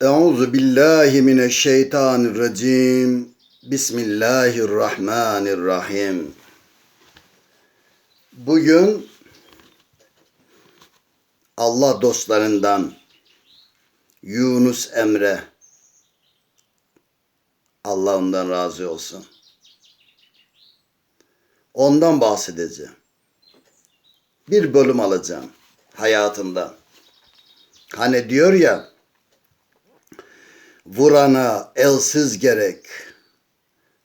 Euzu billahi mineşşeytanirracim. Bismillahirrahmanirrahim. Bugün Allah dostlarından Yunus Emre Allah ondan razı olsun. Ondan bahsedeceğim. Bir bölüm alacağım hayatından. Hani diyor ya Vurana elsiz gerek,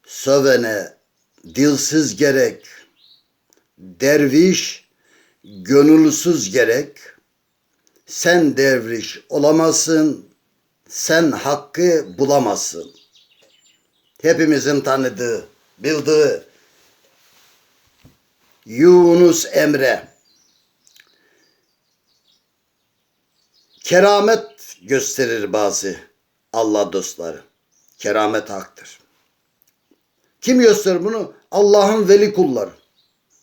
sövene dilsiz gerek, derviş gönülsüz gerek, sen derviş olamazsın, sen hakkı bulamazsın. Hepimizin tanıdığı, bildiği Yunus Emre keramet gösterir bazı Allah dostları. Keramet haktır. Kim gösterir bunu? Allah'ın veli kulları.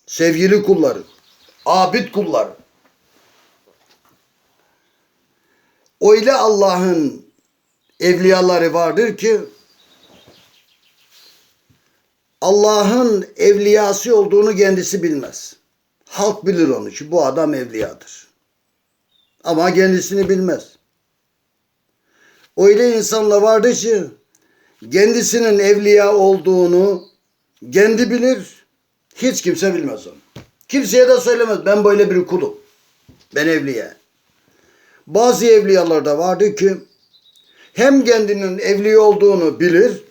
Sevgili kulları. Abid kulları. Öyle Allah'ın evliyaları vardır ki Allah'ın evliyası olduğunu kendisi bilmez. Halk bilir onu ki bu adam evliyadır. Ama kendisini bilmez. Öyle insanla vardı ki kendisinin evliya olduğunu kendi bilir. Hiç kimse bilmez onu. Kimseye de söylemez. Ben böyle bir kulum. Ben evliya. Bazı evliyalar da vardı ki hem kendinin evliya olduğunu bilir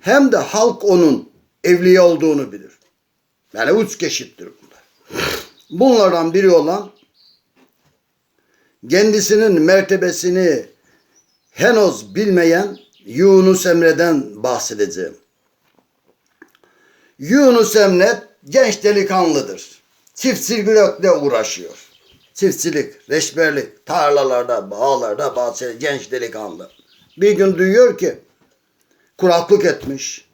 hem de halk onun evliya olduğunu bilir. Yani uç geçittir bunlar. Bunlardan biri olan kendisinin mertebesini henüz bilmeyen Yunus Emre'den bahsedeceğim. Yunus Emre genç delikanlıdır. Çiftçilikle uğraşıyor. Çiftçilik, reşberlik, tarlalarda, bağlarda, bahçe, genç delikanlı. Bir gün duyuyor ki kuraklık etmiş.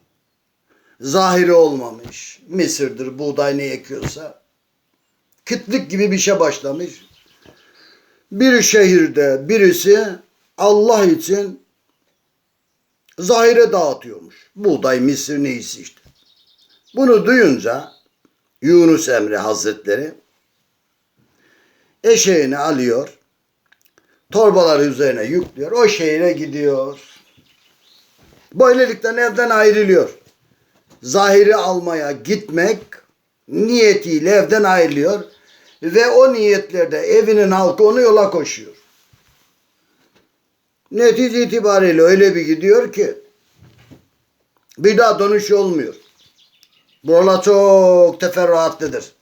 Zahiri olmamış. Mısırdır, buğday ne ekiyorsa. Kıtlık gibi bir şey başlamış. Bir şehirde birisi Allah için zahire dağıtıyormuş. Buğday, misir neyse işte. Bunu duyunca Yunus Emre Hazretleri eşeğini alıyor. Torbaları üzerine yüklüyor. O şehire gidiyor. Böylelikle evden ayrılıyor. Zahiri almaya gitmek niyetiyle evden ayrılıyor. Ve o niyetlerde evinin halkı onu yola koşuyor. Netice itibariyle öyle bir gidiyor ki bir daha dönüş olmuyor. Buralar çok teferruatlıdır.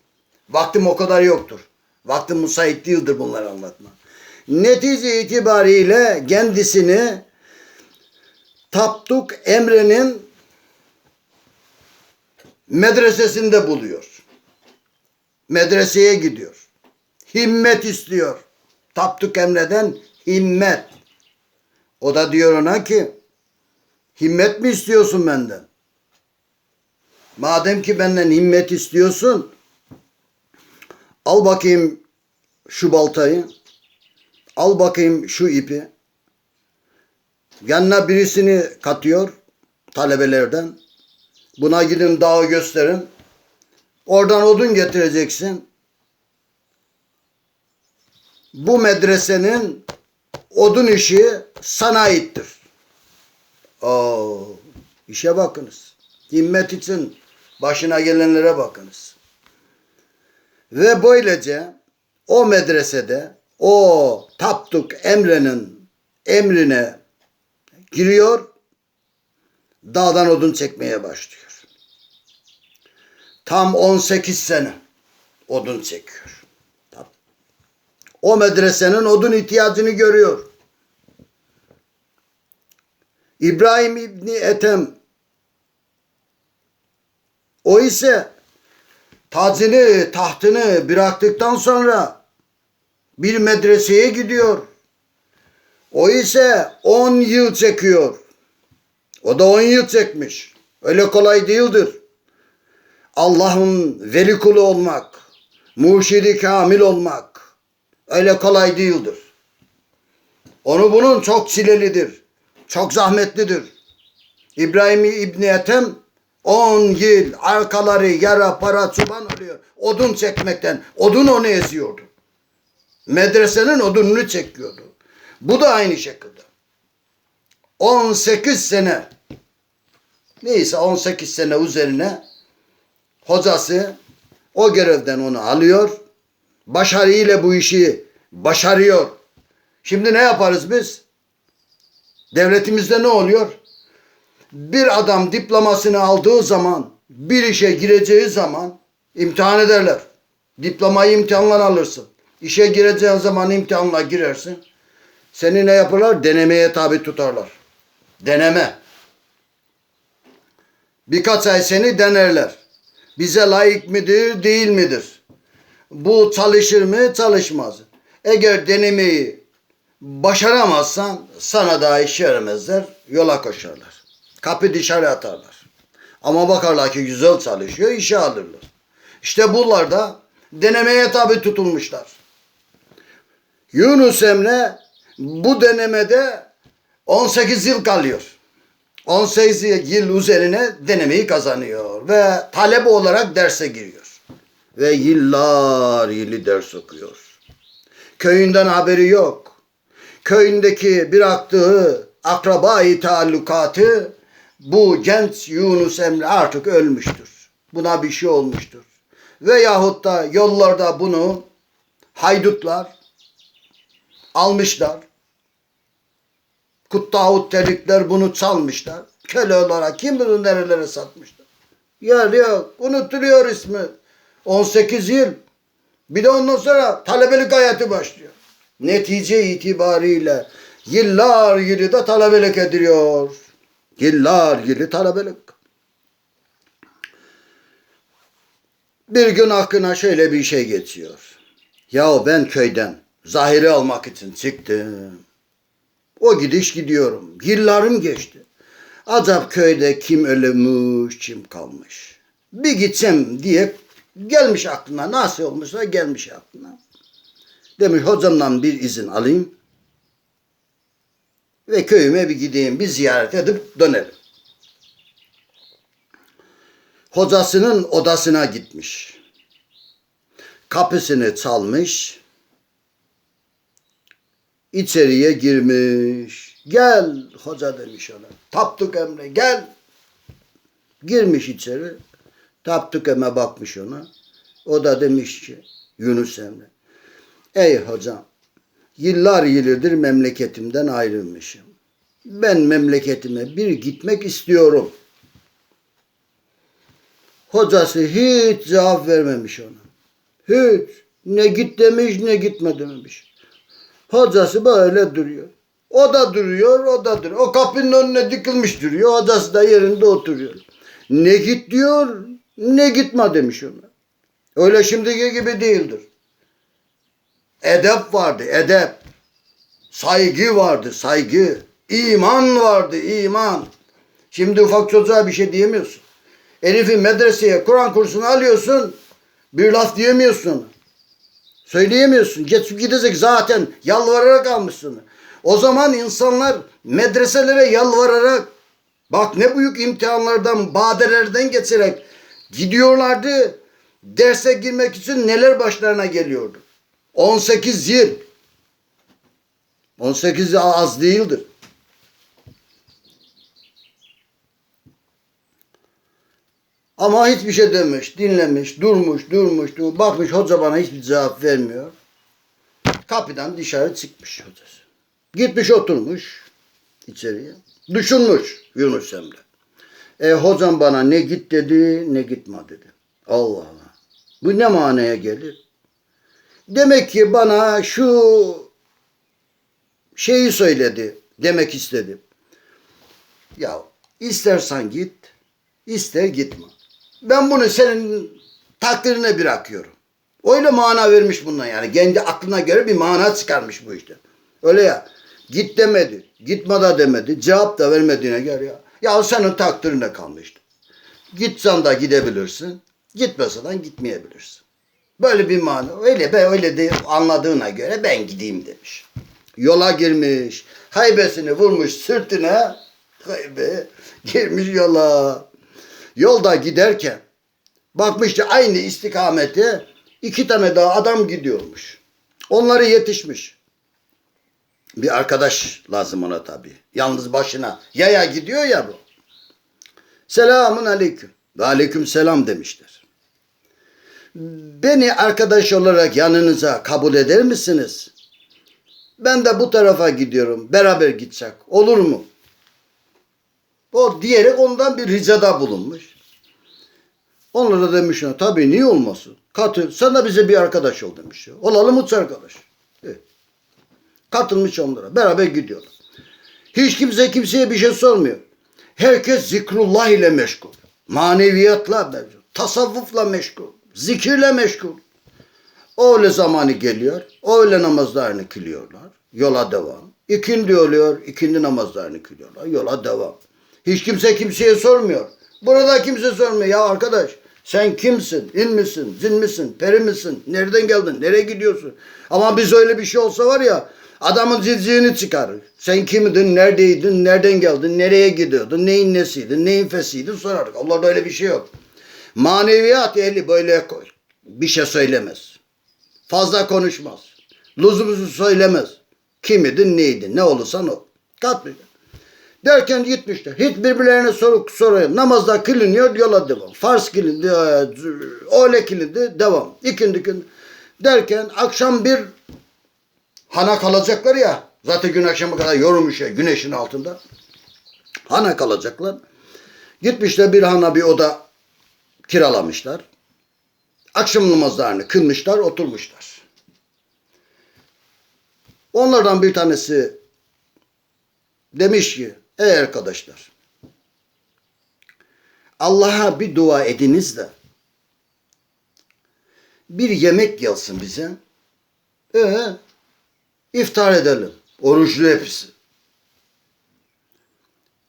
Vaktim o kadar yoktur. Vaktim müsait değildir bunları anlatma. Netice itibariyle kendisini Tapduk Emre'nin medresesinde buluyor. Medreseye gidiyor. Himmet istiyor. Tapduk Emre'den himmet. O da diyor ona ki himmet mi istiyorsun benden? Madem ki benden himmet istiyorsun al bakayım şu baltayı al bakayım şu ipi. Yanına birisini katıyor talebelerden. Buna gidin dağı gösterin. Oradan odun getireceksin. Bu medresenin odun işi sana aittir. Oo, işe bakınız. Himmet için başına gelenlere bakınız. Ve böylece o medresede o Tapduk Emre'nin emrine giriyor. Dağdan odun çekmeye başlıyor. Tam 18 sene odun çekiyor. O medresenin odun ihtiyacını görüyor. İbrahim İbni Ethem o ise tacını, tahtını bıraktıktan sonra bir medreseye gidiyor. O ise 10 yıl çekiyor. O da 10 yıl çekmiş. Öyle kolay değildir. Allah'ın veli kulu olmak, murşidi kamil olmak öyle kolay değildir. Onu bunun çok çilelidir. Çok zahmetlidir. İbrahim İbni Ethem 10 yıl arkaları yara para çoban oluyor. Odun çekmekten. Odun onu eziyordu. Medresenin odununu çekiyordu. Bu da aynı şekilde. 18 sene neyse 18 sene üzerine hocası o görevden onu alıyor. Başarıyla bu işi başarıyor. Şimdi ne yaparız biz? Devletimizde ne oluyor? Bir adam diplomasını aldığı zaman, bir işe gireceği zaman imtihan ederler. Diplomayı imtihanla alırsın. İşe gireceğin zaman imtihanla girersin. Seni ne yaparlar? Denemeye tabi tutarlar. Deneme. Birkaç ay seni denerler. Bize layık midir, değil midir? Bu çalışır mı, çalışmaz. Eğer denemeyi başaramazsan sana daha iş veremezler, yola koşarlar. Kapı dışarı atarlar. Ama bakarlar ki güzel çalışıyor, işe alırlar. İşte bunlar da denemeye tabi tutulmuşlar. Yunus Emre bu denemede 18 yıl kalıyor. 18 yıl üzerine denemeyi kazanıyor ve talebe olarak derse giriyor. Ve yıllar yılı ders okuyor. Köyünden haberi yok. Köyündeki bıraktığı akrabayı taallukatı bu genç Yunus Emre artık ölmüştür. Buna bir şey olmuştur. Veyahut da yollarda bunu haydutlar almışlar. Kuttahut telikler bunu çalmışlar. Köle olarak kim bilir nerelere satmışlar. Yer yok. Unutuluyor ismi. 18 yıl. Bir de ondan sonra talebelik hayatı başlıyor. Netice itibariyle yıllar yılı da talebelik ediliyor. Yıllar yılı talebelik. Bir gün aklına şöyle bir şey geçiyor. Ya ben köyden zahiri almak için çıktım. O gidiş gidiyorum. Yıllarım geçti. Acaba köyde kim ölmüş, kim kalmış. Bir gitsem diye gelmiş aklına. Nasıl olmuşsa gelmiş aklına. Demiş hocamdan bir izin alayım. Ve köyüme bir gideyim, bir ziyaret edip dönerim. Hocasının odasına gitmiş. Kapısını çalmış. İçeriye girmiş. Gel hoca demiş ona. Tapduk Emre gel. Girmiş içeri. Tapduk Emre bakmış ona. O da demiş ki Yunus Emre. Ey hocam yıllar yıllardır memleketimden ayrılmışım. Ben memleketime bir gitmek istiyorum. Hocası hiç cevap vermemiş ona. Hiç. Ne git demiş ne gitme dememiş. Hocası böyle duruyor. O da duruyor, o da duruyor. O kapının önüne dikilmiş duruyor. Hocası da yerinde oturuyor. Ne git diyor, ne gitme demiş ona. Öyle şimdiki gibi değildir. Edep vardı, edep. Saygı vardı, saygı. İman vardı, iman. Şimdi ufak çocuğa bir şey diyemiyorsun. Elif'i medreseye, Kur'an kursuna alıyorsun. Bir laf diyemiyorsun. Söyleyemiyorsun. Geçip gidecek zaten. Yalvararak almışsın. O zaman insanlar medreselere yalvararak bak ne büyük imtihanlardan, badelerden geçerek gidiyorlardı. Derse girmek için neler başlarına geliyordu. 18 yıl. 18 yıl az değildir. Ama hiçbir şey demiş, dinlemiş, durmuş, durmuş, durmuş. Bakmış hoca bana hiçbir cevap vermiyor. Kapıdan dışarı çıkmış hocası. Gitmiş oturmuş içeriye. Düşünmüş Yunus Emre. E hocam bana ne git dedi ne gitme dedi. Allah Allah. Bu ne manaya gelir? Demek ki bana şu şeyi söyledi demek istedim. Ya istersen git, ister gitme. Ben bunu senin takdirine bırakıyorum. Öyle mana vermiş bundan yani. Kendi aklına göre bir mana çıkarmış bu işte. Öyle ya. Git demedi. Gitme da demedi. Cevap da vermediğine göre ya. Ya senin takdirine kalmıştı. Gitsen de gidebilirsin. Gitmesen gitmeyebilirsin. Böyle bir mana. Öyle ben öyle de anladığına göre ben gideyim demiş. Yola girmiş. Haybesini vurmuş sırtına. Haybe girmiş yola. Yolda giderken bakmış ki aynı istikamete iki tane daha adam gidiyormuş. Onları yetişmiş. Bir arkadaş lazım ona tabii. Yalnız başına. Yaya gidiyor ya bu. Selamun aleyküm. Ve aleyküm selam demişler. Beni arkadaş olarak yanınıza kabul eder misiniz? Ben de bu tarafa gidiyorum. Beraber gitsek. Olur mu? O diyerek ondan bir ricada bulunmuş. Onlara demiş tabii niye olmasın? Katıl. Sen de bize bir arkadaş ol demiş. Olalım uç arkadaş. Katılmış onlara. Beraber gidiyorlar. Hiç kimse kimseye bir şey sormuyor. Herkes zikrullah ile meşgul. Maneviyatla meşgul. Tasavvufla meşgul. Zikirle meşgul. Öğle zamanı geliyor. Öğle namazlarını kılıyorlar. Yola devam. İkindi oluyor. ikindi namazlarını kılıyorlar. Yola devam. Hiç kimse kimseye sormuyor. Burada kimse sormuyor. Ya arkadaş sen kimsin? İn misin? Zin misin? Peri misin? Nereden geldin? Nereye gidiyorsun? Ama biz öyle bir şey olsa var ya adamın cizciğini çıkarır. Sen kimdin? Neredeydin? Nereden geldin? Nereye gidiyordun? Neyin nesiydin? Neyin fesiydin? Sorardık. Allah'da öyle bir şey yok. Maneviyat ehli böyle bir şey söylemez. Fazla konuşmaz. Lüzumuzu söylemez. Kim idin, neydin, ne olursan ol. Katmıyor. Derken gitmişler. Hiç birbirlerine soru soruyor. Namazda kılınıyor, yola devam. Farz kılındı, e, öğle kılındı, devam. İkindi kılındı. Derken akşam bir hana kalacaklar ya. Zaten gün akşama kadar yorulmuş ya güneşin altında. Hana kalacaklar. Gitmişler bir hana bir oda kiralamışlar. Akşam namazlarını kılmışlar, oturmuşlar. Onlardan bir tanesi demiş ki, ey arkadaşlar, Allah'a bir dua ediniz de bir yemek gelsin bize. Ee, iftar edelim. Oruçlu hepsi.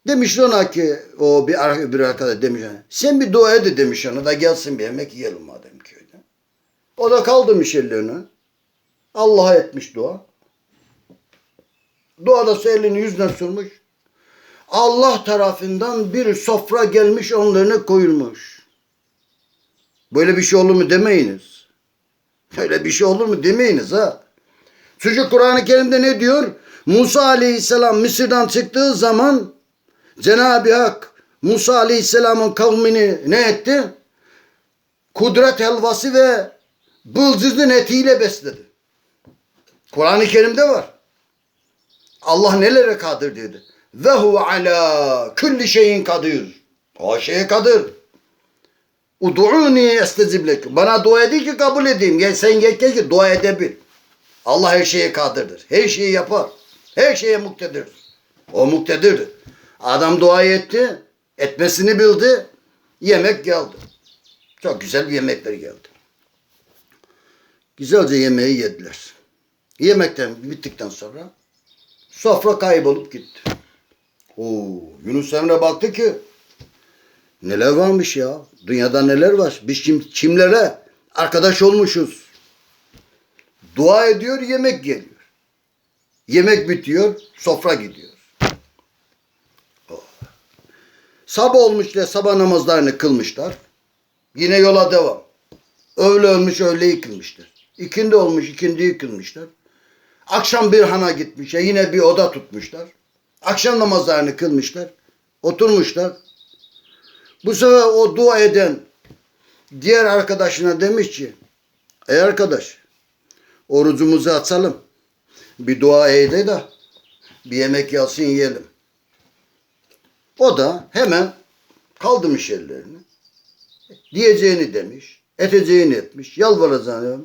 Demiş ona ki o bir, bir arkadaş demiş ona, sen bir dua et de demiş ona da gelsin bir yemek yiyelim madem köyde. O da kaldırmış ellerini. Allah'a etmiş dua. Duada elini yüzüne sürmüş. Allah tarafından bir sofra gelmiş onlarına koyulmuş. Böyle bir şey olur mu demeyiniz. Böyle bir şey olur mu demeyiniz ha. Çocuk Kur'an-ı Kerim'de ne diyor? Musa aleyhisselam Mısır'dan çıktığı zaman Cenab-ı Hak Musa aleyhisselamın kavmini ne etti? Kudret helvası ve bıldızın etiyle besledi. Kur'an-ı Kerim'de var. Allah nelere kadir dedi. Ve huve ala külli şeyin kadir. O şeye kadir. Udu'uni estezib. Bana dua edin ki kabul edeyim. Sen gel ki dua edebil. Allah her şeye kadirdir. Her şeyi yapar. Her şeye muktedirdir. O muktedirdir. Adam dua etti. Etmesini bildi. Yemek geldi. Çok güzel bir yemekler geldi. Güzelce yemeği yediler. Yemekten bittikten sonra sofra kaybolup gitti. Oo, Yunus Emre baktı ki neler varmış ya. Dünyada neler var. Biz kim, kimlere arkadaş olmuşuz. Dua ediyor yemek geliyor. Yemek bitiyor sofra gidiyor. Oh. Sabah olmuşlar sabah namazlarını kılmışlar. Yine yola devam. Öğle olmuş öğleyi kılmışlar. İkindi olmuş ikindiyi kılmışlar. Akşam bir hana gitmişler. Yine bir oda tutmuşlar. Akşam namazlarını kılmışlar. Oturmuşlar. Bu sefer o dua eden diğer arkadaşına demiş ki ey arkadaş orucumuzu açalım. Bir dua eyle de bir yemek yalsın yiyelim. O da hemen kaldırmış ellerini. Diyeceğini demiş. Eteceğini etmiş. Yalvaracağını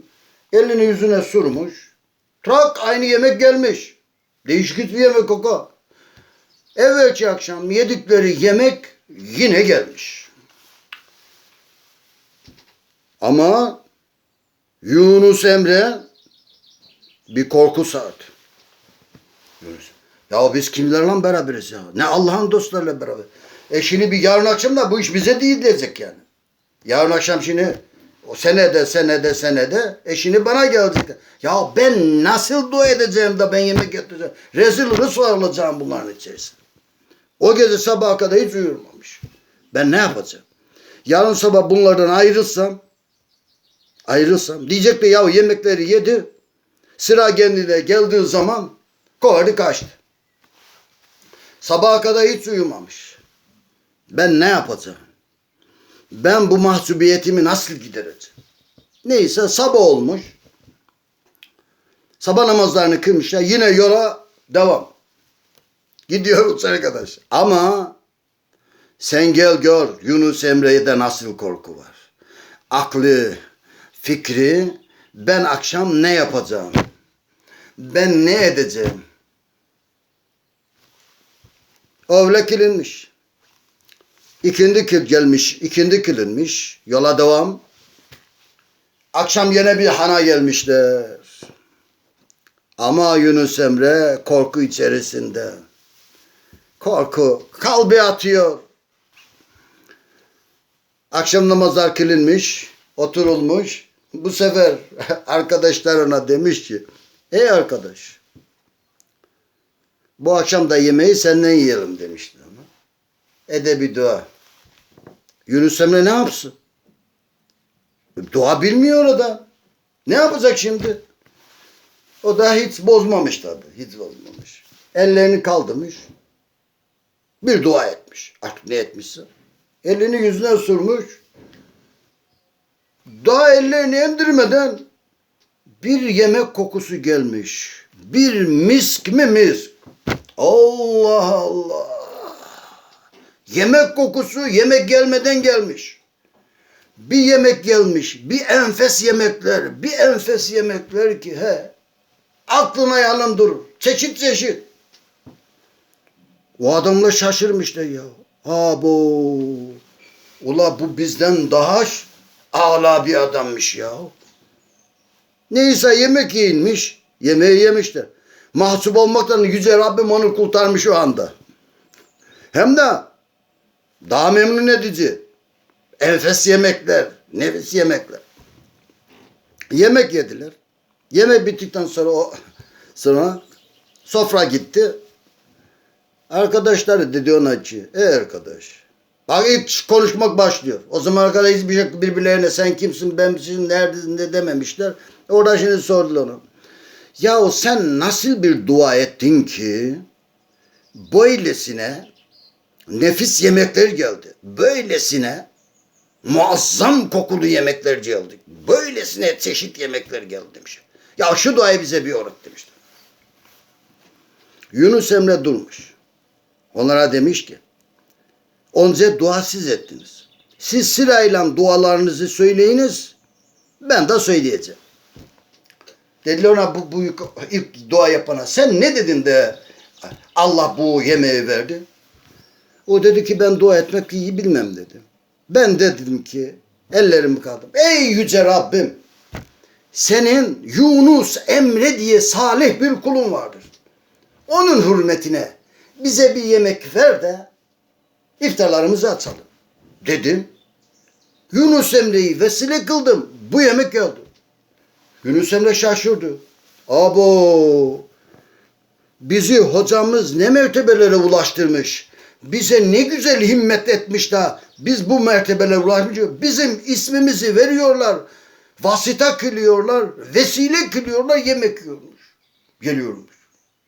elini yüzüne sürmüş. Trak aynı yemek gelmiş. Değişik bir yemek o. Evvelki akşam yedikleri yemek yine gelmiş. Ama Yunus Emre bir korku. Yunus. Ya biz kimlerle beraberiz ya? Ne Allah'ın dostlarıyla beraber. E şimdi bir yarın akşam da bu iş bize değil diyecek yani. Yarın akşam şimdi O senede senede senede eşini bana gelecekler. Ya ben nasıl dua edeceğim de ben yemek getireceğim. Rezil rüsva olacağım bunların içerisinde. O gece sabaha kadar hiç uyumamış. Ben ne yapacağım? Yarın sabah bunlardan ayrılsam ayrılsam diyecek de ya yemekleri yedi. Sıra kendine geldiği zaman kovardı kaçtı. Sabaha kadar hiç uyumamış. Ben ne yapacağım? Ben bu mahcubiyetimi nasıl gidereceğim? Neyse sabah olmuş. Sabah namazlarını kılmışlar. Yine yola devam. Gidiyoruz arkadaş. Ama sen gel gör Yunus Emre'de nasıl korku var. Aklı, fikri ben akşam ne yapacağım? Ben ne edeceğim? Öyle kilinmiş. İkindi kil gelmiş, ikindi kilinmiş. Yola devam. Akşam yine bir hana gelmişler. Ama Yunus Emre korku içerisinde. Korku. Kalbi atıyor. Akşam namazlar kılinmiş. Oturulmuş. Bu sefer arkadaşlar ona demiş ki Ey arkadaş bu akşam da yemeği senden yiyelim demişler ona. Edebi dua. Yunus Emre ne yapsın? Dua bilmiyor o da. Ne yapacak şimdi? O da hiç bozmamış tabi. Hiç bozmamış. Ellerini kaldırmış. Bir dua etmiş. Artık ne etmişse. Elini yüzüne sürmüş. Daha ellerini emdirmeden bir yemek kokusu gelmiş. Bir misk mi misk? Allah Allah. Yemek kokusu yemek gelmeden gelmiş. Bir yemek gelmiş. Bir enfes yemekler. Bir enfes yemekler ki he. Aklına yanın durur. Çeşit çeşit. O adamla şaşırmışlar ya. Abo. Ula bu bizden daha âlâ bir adammış ya. Neyse yemek yiyilmiş. Yemeği yemişler. Mahcup olmaktan Yüce Rabbim onu kurtarmış o anda. Hem de daha memnun edici. Enfes yemekler, nefis yemekler. Yemek yediler. Yemek bittikten sonra o sonra sofra gitti. Arkadaşları dedi ona ki, ey arkadaş. Bak ilk konuşmak başlıyor. O zaman kadar hiçbir şey birbirlerine sen kimsin, ben kimsin, neredesin de dememişler. Orada şimdi sordular ona. Yahu sen nasıl bir dua ettin ki böylesine nefis yemekler geldi. Böylesine muazzam kokulu yemekler geldi. Böylesine çeşit yemekler geldi demiş. Ya şu duayı bize bir öğret demişler. Yunus Emre durmuş. Onlara demiş ki onca dua siz ettiniz. Siz sırayla dualarınızı söyleyiniz. Ben de söyleyeceğim. Dediler ona bu, bu ilk dua yapana sen ne dedin de Allah bu yemeği verdi? O dedi ki ben dua etmek iyi bilmem dedi. Ben de dedim ki ellerimi kaldım. Ey yüce Rabbim senin Yunus Emre diye salih bir kulun vardır. Onun hürmetine bize bir yemek ver de iftarlarımızı açalım. Dedim. Yunus Emre'yi vesile kıldım. Bu yemek geldi. Yunus Emre şaşırdı. Abo bizi hocamız ne mertebelere ulaştırmış. Bize ne güzel himmet etmiş da biz bu mertebelere ulaşmışız. Bizim ismimizi veriyorlar. Vasita kılıyorlar. Vesile kılıyorlar. Yemek yiyormuş. Geliyormuş.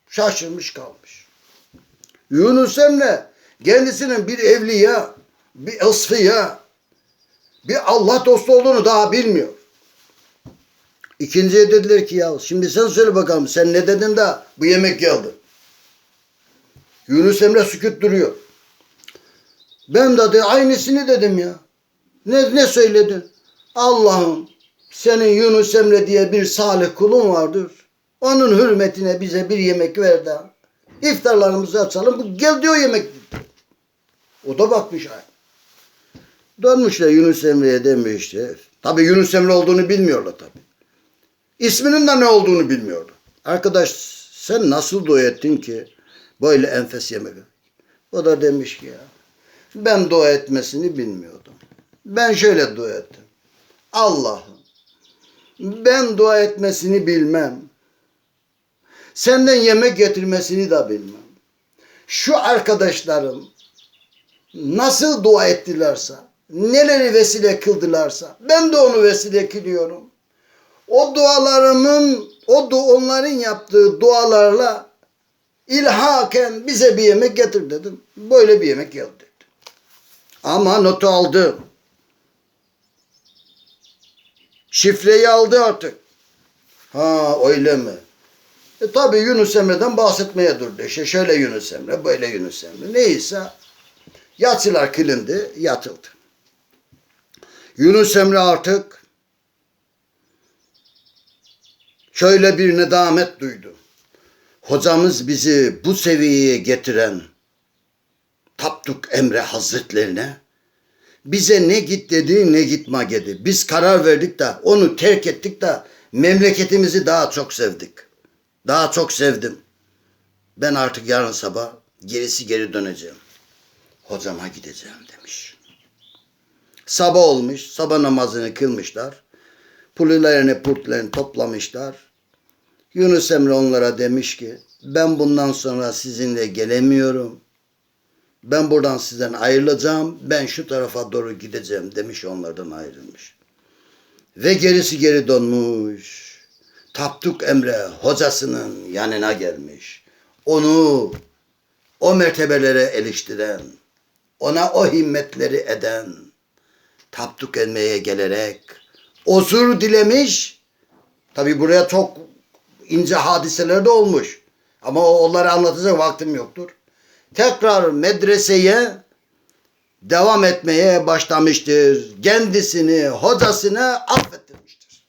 Şaşırmış kalmış. Yunus Emre kendisinin bir evliya, bir ısfıya, bir Allah dostu olduğunu daha bilmiyor. İkinciye dediler ki ya şimdi sen söyle bakalım sen ne dedin de bu yemek geldi. Yunus Emre sükut duruyor. Ben de aynısını dedim ya. Ne, ne söyledin? Allah'ım senin Yunus Emre diye bir salih kulun vardır. Onun hürmetine bize bir yemek ver de iftarlarımızı açalım. Bu gel diyor yemek. O da bakmış ay. Dönmüşler Yunus Emre'ye demişler. Tabi Yunus Emre olduğunu bilmiyorlar tabi. İsminin de ne olduğunu bilmiyordu. Arkadaş sen nasıl dua ettin ki böyle enfes yemek? O da demiş ki ya ben dua etmesini bilmiyordum. Ben şöyle dua ettim. Allah'ım ben dua etmesini bilmem. Senden yemek getirmesini de bilmem. Şu arkadaşlarım nasıl dua ettilerse, neleri vesile kıldılarsa ben de onu vesile kılıyorum. O dualarımın, o du onların yaptığı dualarla ilhaken bize bir yemek getir dedim. Böyle bir yemek geldi. Ama notu aldı. Şifreyi aldı artık. Ha öyle mi? E tabi Yunus Emre'den bahsetmeye durdu. İşte şöyle Yunus Emre, böyle Yunus Emre. Neyse yatsılar kılındı, yatıldı. Yunus Emre artık şöyle bir nedamet duydu. Hocamız bizi bu seviyeye getiren Tapduk Emre Hazretlerine bize ne git dedi ne gitme dedi. Biz karar verdik de onu terk ettik de memleketimizi daha çok sevdik. Daha çok sevdim. Ben artık yarın sabah gerisi geri döneceğim. Hocama gideceğim demiş. Sabah olmuş. Sabah namazını kılmışlar. Pulilerini purtlarını toplamışlar. Yunus Emre onlara demiş ki ben bundan sonra sizinle gelemiyorum. Ben buradan sizden ayrılacağım. Ben şu tarafa doğru gideceğim demiş onlardan ayrılmış. Ve gerisi geri dönmüş. Tapduk Emre hocasının yanına gelmiş. Onu o mertebelere eriştiren, ona o himmetleri eden Tapduk Emre'ye gelerek osur dilemiş. Tabi buraya çok ince hadiseler de olmuş. Ama onları anlatacak vaktim yoktur. Tekrar medreseye devam etmeye başlamıştır. Kendisini, hocasını affettirmiştir.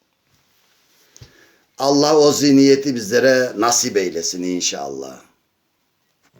Allah o zihniyeti bizlere nasip eylesin inşallah.